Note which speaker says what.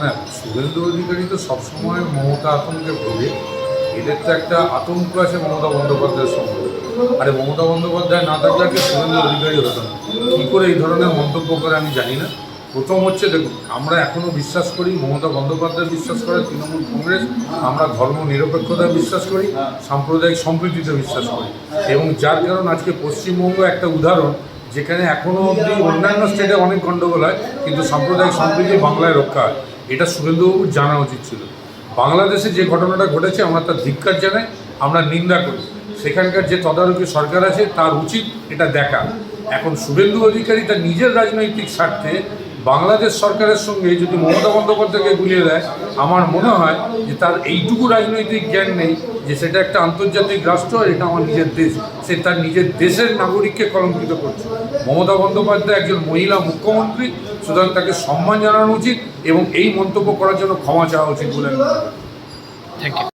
Speaker 1: হ্যাঁ অধিকারী তো সবসময় মমতা আতঙ্কে ভোগে। এদের তো একটা আতঙ্ক আছে মমতা বন্দ্যোপাধ্যায়ের সঙ্গে। আরে, মমতা বন্দ্যোপাধ্যায় না থাকলে আজকে অধিকারী হতো না। কী করে এই ধরনের মন্তব্য করে আমি জানি না। প্রথম হচ্ছে, দেখুন, আমরা এখনও বিশ্বাস করি, মমতা বন্দ্যোপাধ্যায় বিশ্বাস করে, তৃণমূল কংগ্রেস, আমরা ধর্ম নিরপেক্ষতায় বিশ্বাস করি, সাম্প্রদায়িক সম্প্রীতিতে বিশ্বাস করি। এবং যার কারণ আজকে পশ্চিমবঙ্গ একটা উদাহরণ যেখানে এখনও অবধি অন্যান্য স্টেটে অনেক গণ্ডগোল হয়, কিন্তু সাম্প্রদায়িক সম্প্রীতি বাংলায় রক্ষা হয়। এটা সুরেন্দ্রবাবু জানা উচিত ছিল। বাংলাদেশে যে ঘটনাটা ঘটেছে, আমরা তার ধিক্ষার জানাই, আমরা নিন্দা করি। সেখানকার যে তদারকি সরকার আছে, তার উচিত এটা দেখা। এখন শুভেন্দু অধিকারী তার নিজের রাজনৈতিক স্বার্থে বাংলাদেশ সরকারের সঙ্গে যদি মমতা বন্দ্যোপাধ্যায়কে গুলিয়ে দেয়, আমার মনে হয় যে তার এইটুকু রাজনৈতিক জ্ঞান নেই যে সেটা একটা আন্তর্জাতিক রাষ্ট্র, এটা আমার নিজের দেশ। সে তার নিজের দেশের নাগরিককে কলঙ্কিত করছে। মমতা বন্দ্যোপাধ্যায় একজন মহিলা মুখ্যমন্ত্রী, সুতরাং তাকে সম্মান জানানো উচিত এবং এই মন্তব্য করার জন্য ক্ষমা চাওয়া উচিত বলে।
Speaker 2: Thank you